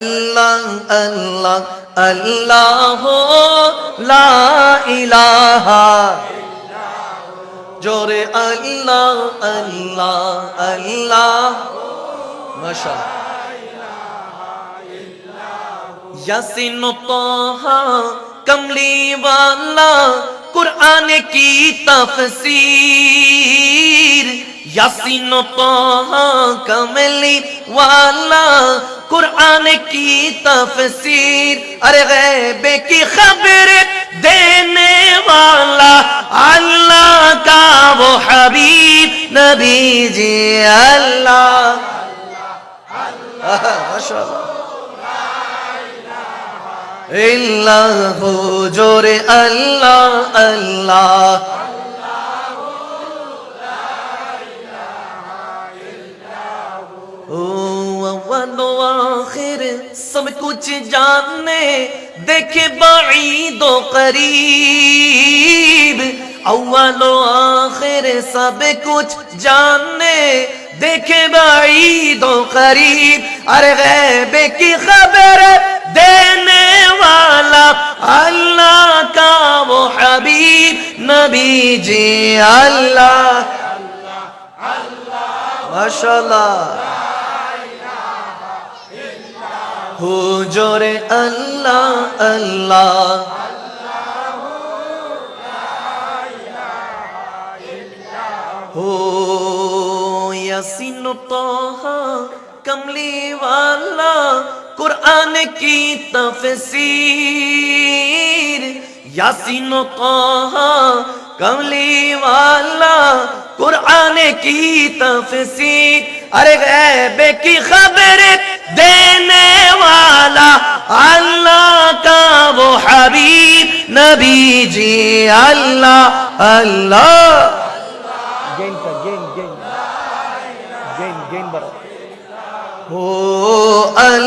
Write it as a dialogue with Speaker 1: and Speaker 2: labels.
Speaker 1: আল্লাহ আল্লাহ আল্লাহ লা ইলাহা। জোরে আল্লাহ আল্লাহ আল্লাহ। মাশা ইয়াসিন তোহা কমলি ওয়ালা, কুরআন কি তাফসীর? ইয়াসিন তোহা কমলি ওয়ালা قرآن کی تفسیر ارے غیب کی خبر دینے والا اللہ کا وہ حبیب نبی جی اللہ اللہ جور اللہ اللہ Oh ओ अव्वल व आखिर सब कुछ जानने देखे बाईद व करीब अव्वल व आखिर सब कुछ जानने देखे बाईद व करीब अरे गैबे की खबर देने वाला अल्लाह का वो हबीब नबी जी अल्लाह माशाल्लाह হুজুরে আল্লাহ আল্লাহ हो यासीन तोहा कमली वाला कुरान की तफसीर यासीन तोहा कमली वाला कुरान की तफसीर अरे गैबे की खबर देने वाला अल्लाह का वो हबीब नबी जी अल्लाह अल्लाह
Speaker 2: गेन कर गेन गेन गेन गेन बड़ा
Speaker 1: हो अल्लाह